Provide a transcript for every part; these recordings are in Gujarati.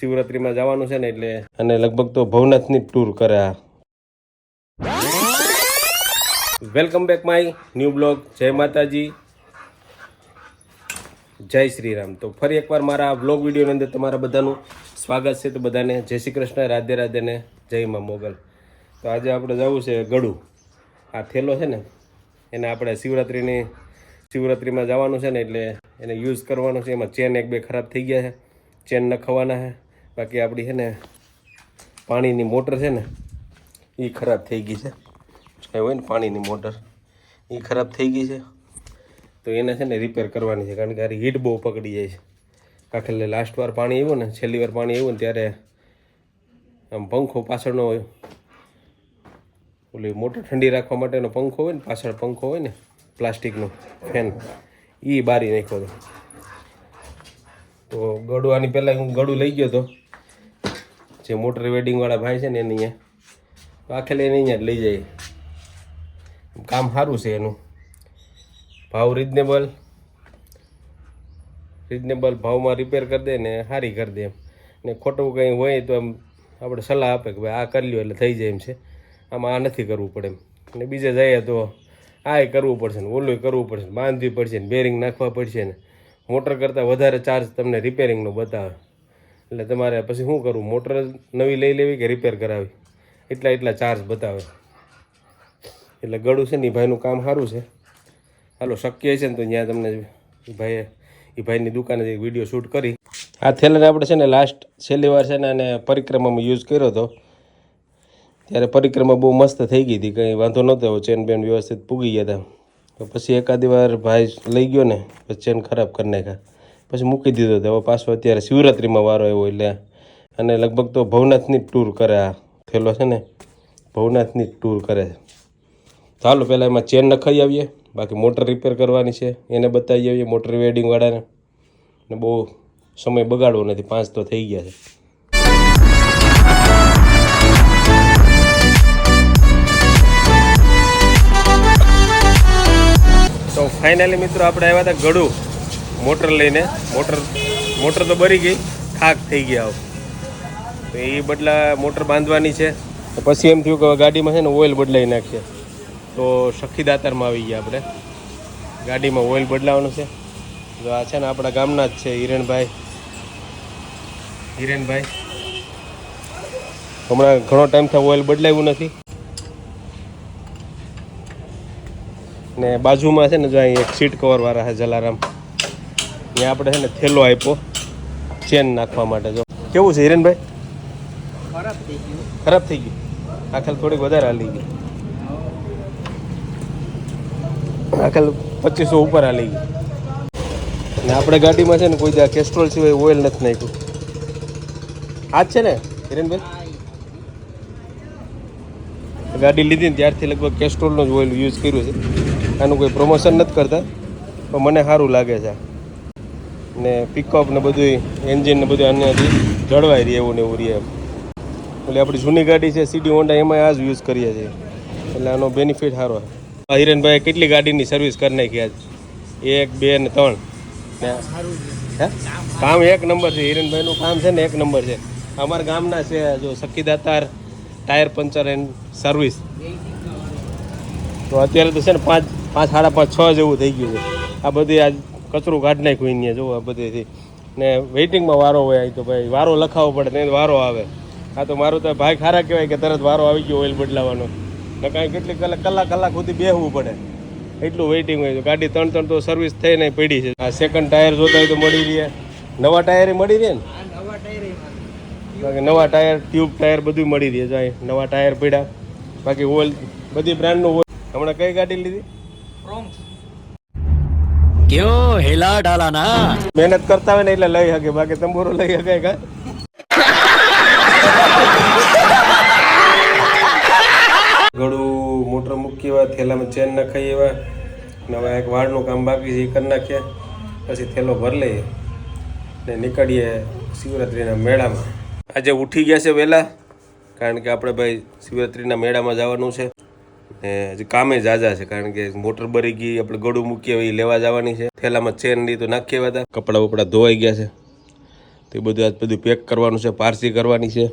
શિવરાત્રીમાં જવાનું છે ને એટલે અને લગભગ તો ભવનાથની ટૂર કરે આ. Welcome back my new blog જય માતાજી. જય શ્રી રામ તો ફરી એકવાર મારા બ્લોગ વિડીયોની અંદર તમારા બધાનું સ્વાગત છે. તો બધાને જય શ્રી કૃષ્ણ રાધે રાધે ને જય મા મોગલ. તો આજે આપણે જવું છે ગળું આ થેલો છે ને એને આપણે શિવરાત્રિની શિવરાત્રિમાં જવાનું છે ને એટલે એને યુઝ કરવાનો છે. એમાં ચેન એક બે ખરાબ થઈ ગયા છે. ચેન નખવાના છે. બાકી આપણી છે ને પાણીની મોટર છે ને એ ખરાબ થઈ ગઈ છે. એ હોય ને પાણીની મોટર એ ખરાબ થઈ ગઈ છે. તો એને છે ને રિપેર કરવાની છે, કારણ કે આ હીટ બહુ પકડી જાય છે. આખલે લાસ્ટ વાર પાણી આવ્યું ને, છેલ્લી વાર પાણી આવ્યું ને, ત્યારે આમ પંખો પાછળનો હોય. ઓલી મોટર ઠંડી રાખવા માટેનો પંખો હોય ને, પાછળ પંખો હોય ને પ્લાસ્ટિકનો ફેન એ બારી નાખ્યો તો ગળું આની પહેલાં હું ગળું લઈ ગયો હતો. જે મોટર વેડિંગવાળા ભાઈ છે ને એની અહીંયા. આખેલે એને અહીંયા લઈ જાય. કામ સારું છે એનું. ભાવ રિઝનેબલ રિઝનેબલ ભાવમાં રિપેર કરી દે ને સારી કરી દે એમ. ને ખોટું કંઈ હોય તો એમ આપણે સલાહ આપે કે ભાઈ આ કરી લ્યો એટલે થઈ જાય એમ છે. આમાં આ નથી કરવું પડે એમ. ને બીજે જઈએ તો આ કરવું પડશે ને ઓલું કરવું પડશે બાંધવી પડશે ને બેરિંગ નાખવા પડશે ને. મોટર કરતાં વધારે ચાર્જ તમને રિપેરિંગનો બતાવે. એટલે તમારે પછી શું કરવું? મોટર નવી લઈ લેવી કે રિપેર કરાવી? એટલા એટલા ચાર્જ બતાવે. એટલે ગળું છે ને એ ભાઈનું કામ સારું છે. હાલો, શક્ય છે ને તો ત્યાં તમને ભાઈએ એ ભાઈની દુકાને એક વીડિયો શૂટ કરી. આ થેલાને આપણે છે ને લાસ્ટ છેલ્લી વાર છે ને અને પરિક્રમામાં યુઝ કર્યો હતો. ત્યારે પરિક્રમા બહુ મસ્ત થઈ ગઈ હતી, કંઈ વાંધો નહોતો ચેન બેન વ્યવસ્થિત પૂગી ગયા હતા. તો પછી એકાદી વાર ભાઈ લઈ ગયો ને ચેન ખરાબ કરી નાખ્યા. પછી મૂકી દીધો હતો હવે પાછો અત્યારે શિવરાત્રિમાં વારો આવ્યો એટલે અને લગભગ તો ભવનાથની ટૂર કરે આ થેલો છે ને, ભવનાથની ટૂર કરે ચાલો પહેલાં એમાં ચેન નખાઈ આવીએ, બાકી મોટર રિપેર કરવાની છે, એને બતાવી આવીએ મોટર વેડિંગવાળાને ને બહુ સમય બગાડવો નથી, પાંચ તો થઈ ગયા છે. તો ફાઇનલી મિત્રો આપણે આવ્યા હતા ગળું મોટર લઈને, મોટર મોટર તો બરી ગઈ થાક થઈ ગયા તો એ બદલા મોટર બાંધવાની છે. પછી એમ થયું કે ગાડીમાં છે ને ઓઇલ બદલાઈ નાખીએ. તો સખી દાતારમાં આવી ગયા આપણે. ગાડીમાં ઓઇલ બદલાવાનું છે. તો આ છે ને આપણા ગામના જ છે હિરેનભાઈ. હિરેનભાઈ. હમણાં ઘણો ટાઈમ થયો ઓઇલ બદલાવ્યું નથી. ને બાજુમાં છે ને જો અહીં એક સીટ કવર વાળા છે જલારામ. ત્યાં આપણે છે ને થેલો આપ્યો. ચેન નાખવા માટે જો. કેવું છે હિરેનભાઈ? ખરાબ થઈ ગયું. ખરાબ થઈ ગયું? આખલ થોડીક વધારે હાલી ગઈ. આખલ પચીસો ઉપર હાલી ગઈ. ને આપણે ગાડીમાં છે ને કોઈ દા કેસ્ટ્રોલ સિવાય ઓઇલ નથી નાખ્યું. આ છે ને હિરેનભાઈ? ગાડી લીધી ને ત્યારથી લગભગ કેસ્ટ્રોલનો જ ઓઇલ યુઝ કર્યું છે. આનું કોઈ પ્રમોશન નથી કરતા પણ મને સારું લાગે છે. ને પિકઅપ ને બધું એન્જિન ને બધું આનાથી જળવાઈ રહે એવું ને એવું રહે એટલે આપણી જૂની ગાડી છે સીડી હોન્ડા એમાં આ જ યુઝ કરીએ છીએ. એટલે આનો બેનિફિટ સારો છે. હિરેનભાઈ કેટલી ગાડીની સર્વિસ કરી નાખી આજ? એક, બે ને ત્રણ. ને કામ એક નંબર છે, હિરેનભાઈનું કામ છે ને એક નંબર છે. અમારા ગામના છે, જો Sakhidatar tyre puncture and service તો અત્યારે તો છે ને પાંચ પાંચ, સાડા પાંચ, છ જેવું થઈ ગયું છે. આ બધી આજ કચરું કાઢી નાખ્યું અહીંયા જો આ બધેથી. ને વેઇટિંગમાં વારો હોય અહીં તો ભાઈ વારો લખાવવો પડે ને વારો આવે. આ તો મારું તો ભાઈ ખારા કહેવાય કે તરત વારો આવી ગયો ઓઇલ બદલાવાનો. ને કાંઈ કેટલી કલાક કલાક કલાક સુધી બેહવું પડે. એટલું વેઇટિંગ હોય ગાડી ત્રણ ત્રણ તો સર્વિસ થઈ નહીં પડી છે. આ સેકન્ડ ટાયર જોતા હોય તો મળી રહે. નવા ટાયરે મળી રહે ને? નવા ટાયરે બાકી નવા ટાયર ટ્યુબ ટાયર બધું મળી રહે જાય. નવા ટાયર પડ્યા. બાકી ઓઇલ બધી બ્રાન્ડનું ઓઇલ હમણાં કઈ ગાડી લીધી? કયો હેલા ડાલા ના મહેનત કરતા હોય ને એટલે લઈ શકે બાકી તંબુરો લઈ શકે કા ગળું મોટર મૂકી એવા થેલામાં ચેન નખાઈ એવા હવે એક વાળનું કામ બાકી છે એ કરી નાખ્યા. પછી થેલો ભર લઈએ ને નીકળીએ શિવરાત્રિના મેળામાં. આજે ઉઠી ગયા છે વહેલા કારણ કે આપણે ભાઈ શિવરાત્રિના મેળામાં જવાનું છે. ને હજી કામે જાજા છે, કારણ કે મોટર બરી ગઈ, આપણે ગળું મૂકીએ એ લેવા જવાની છે. થેલામાં ચેન નહીં તો નાખી આવ્યા હતા કપડાં બપડા ધોવાઈ ગયા છે. તો બધું આજ બધું પેક કરવાનું છે, પારસી કરવાની છે.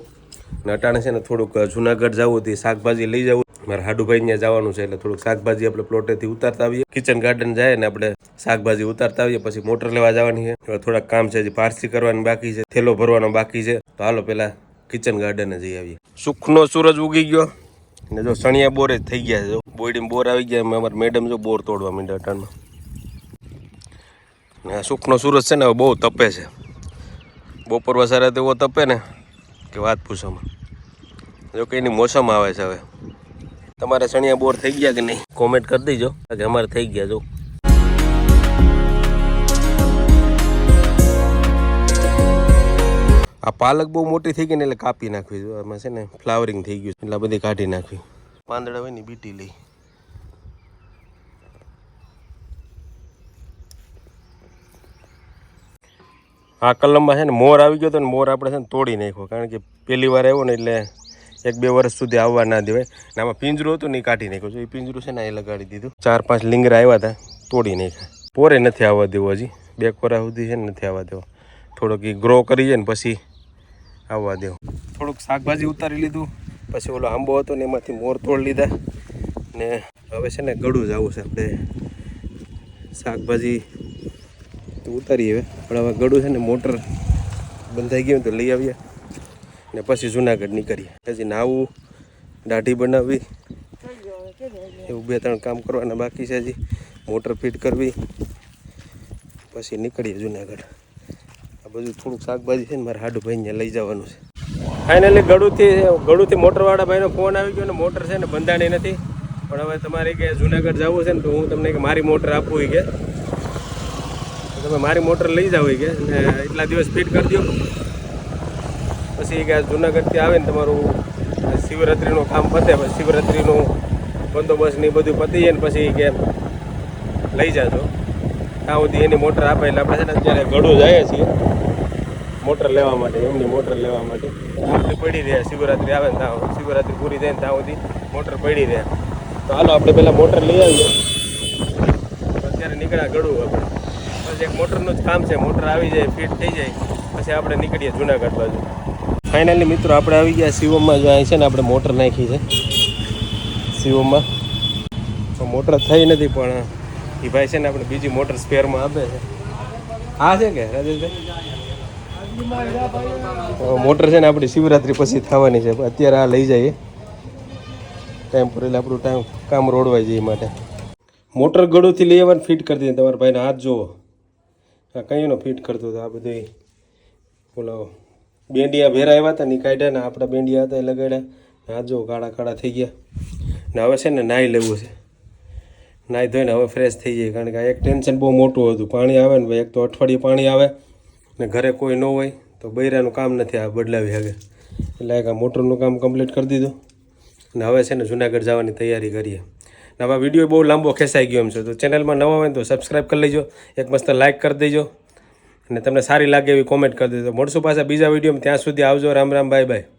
અને અટાણે છે ને થોડુંક જુનાગઢ જવું હતી, શાકભાજી લઈ જવું. મારે હાડુભાઈ ત્યાં જવાનું છે, એટલે થોડુંક શાકભાજી આપણે પ્લોટેથી ઉતારતા આવીએ. કિચન ગાર્ડન જાય ને આપણે શાકભાજી ઉતારતા આવીએ, પછી મોટર લેવા જવાની છે. થોડાક કામ છે, હજી પારસી કરવાની બાકી છે, થેલો ભરવાનો બાકી છે. તો હાલો પેલા કિચન ગાર્ડને જઈ આવીએ. સુખનો સૂરજ ઉગી ગયો. ને જો સણિયા બોર જ થઈ ગયા જો બોયડીમાં બોર આવી ગયા અમે અમારા મેડમ જો બોર તોડવા માંડ્યા અટાણમાં. ને આ સુખનો સૂરજ છે ને, હવે બહુ તપે છે. બપોર વસારે તો એવો તપે ને, કે વાત પૂછોમાં. જો કે એની મોસમ આવે છે હવે. તમારે સણિયા બોર થઈ ગયા કે નહીં? કોમેન્ટ કરી દેજો. કે અમારે થઈ ગયા, જો. આ પાલક બહુ મોટી થઈ ગઈ ને એટલે કાપી નાખવી. એમાં છે ને ફ્લાવરિંગ થઈ ગયું એટલે બધી કાઢી નાખવી. પાંદડા હોય ને બીટી લઈ. આ કલમમાં છે ને મોર આવી ગયો હતો ને મોર આપણે છે ને તોડી નાખ્યો કારણ કે પહેલી વાર આવ્યો ને એટલે એક બે વર્ષ સુધી આવવા ના દેવાય. ને આમાં પિંજરું હતું ને એ કાઢી નાખ્યું છે. એ પિંજરું છે ને એ લગાડી દીધું. ચાર પાંચ લીંગરા આવ્યા હતા તોડી નાખ્યા. પોરે નથી આવવા દેવો હજી. બે કોરા સુધી છે ને નથી આવવા દેવો. થોડોક એ ગ્રો કરી જાય ને પછી આવવા દેવો થોડુંક શાકભાજી ઉતારી લીધું, પછી ઓલો આંબો હતો ને એમાંથી મોર તોડ લીધા. ને હવે છે ને ગળું જ આવું છે આપણે. શાકભાજી તો ઉતારીએ હવે. પણ હવે ગળું છે ને મોટર બંધાઈ ગયું તો લઈ આવીએ. ને પછી જુનાગઢ નીકળીએ. પછી નાવું, દાઢી બનાવવી. એવું બે ત્રણ કામ કરવાના બાકી છે હજી. મોટર ફિટ કરવી. પછી નીકળીએ જુનાગઢ. બધું થોડુંક શાકભાજી છે ને મારે હાડુ ભાઈને લઈ જવાનું છે. ફાઇનલી ગળુથી ગળુથી મોટરવાળા ભાઈનો ફોન આવી ગયો ને મોટર છે ને બંધાણી નથી. પણ હવે તમારે કે જુનાગઢ જવું છે ને તો હું તમને કે મારી મોટર આપું કે. તમે મારી મોટર લઈ જાઓ કે એટલા દિવસ ફિટ કરી દો પછી કે જુનાગઢથી આવે ને તમારું શિવરાત્રિનું કામ પતે, પછી શિવરાત્રિનું બંદોબસ્ત ને બધું પતી જાય ને પછી કે લઈ જાજો. ત્યાં સુધી એની મોટર આપે એટલે આપણે છે ને અત્યારે ગળું જઈએ છીએ. મોટર લેવા માટે એમની મોટર લેવા માટે. આપણે પડી રહ્યા શિવરાત્રિ આવે ને ત્યાં શિવરાત્રિ પૂરી થાય ને ત્યાં સુધી મોટર પડી રહ્યા. તો હાલો આપણે પહેલાં મોટર લઈ આવીએ. અત્યારે નીકળ્યા ગળું આપણે. બસ એક મોટરનું જ કામ છે મોટર આવી જાય ફિટ થઈ જાય પછી આપણે નીકળીએ જુનાગઢ બાજુ. ફાઇનલી મિત્રો આપણે આવી ગયા શિવમમાં જો અહીં છે ને આપણે મોટર નાખી છે. શિવમમાં. તો મોટર થઈ નથી પણ એ ભાઈ છે ને આપણે બીજી મોટર સ્પેરમાં આપે છે. આ છે કે રાજેશભાઈ? મોટર છે ને આપણી શિવરાત્રી પછી થવાની છે. અત્યારે આ લઈ જઈએ. ટાઈમ પર એટલે આપણું ટાઈમ કામ રોડવાઈ જાય એ માટે. મોટર ગળુથી લઈ આવવાનું ફિટ કરી દઈએ. તમારા ભાઈને હાથ જુઓ આ કંઈનો ફિટ કરતો હતો આ બધું બોલાવો બેંડિયા ભેરા આવ્યા હતા ને ને આપણા બેંડિયા હતા એ લગાડ્યા. હાથ જો કાળા કાળા થઈ ગયા. ને હવે છે ને નાહી લેવું છે. નાહી ધોઈને હવે ફ્રેશ થઈ જાય કારણ કે એક ટેન્શન બહુ મોટું હતું. પાણી આવે ને ભાઈ, એક તો અઠવાડિયે પાણી આવે. ને ઘરે કોઈ ન હોય તો બૈરાનું કામ નથી આ બદલાવી શકે એટલે એક આ મોટરનું કામ કમ્પ્લીટ કરી દીધું અને હવે છે ને જુનાગઢ જવાની તૈયારી કરીએ. ને હવે વીડિયો બહુ લાંબો ખેંચાઈ ગયો એમ છે. તો ચેનલમાં નવા હોય ને તો સબસ્ક્રાઈબ કરી લેજો. એક મસ્ત લાઇક કરી દેજો. અને તમને સારી લાગે એવી કોમેન્ટ કરી દેજો. મળશું પાછા બીજા વિડીયોમાં ત્યાં સુધી આવજો. Ram Ram bye bye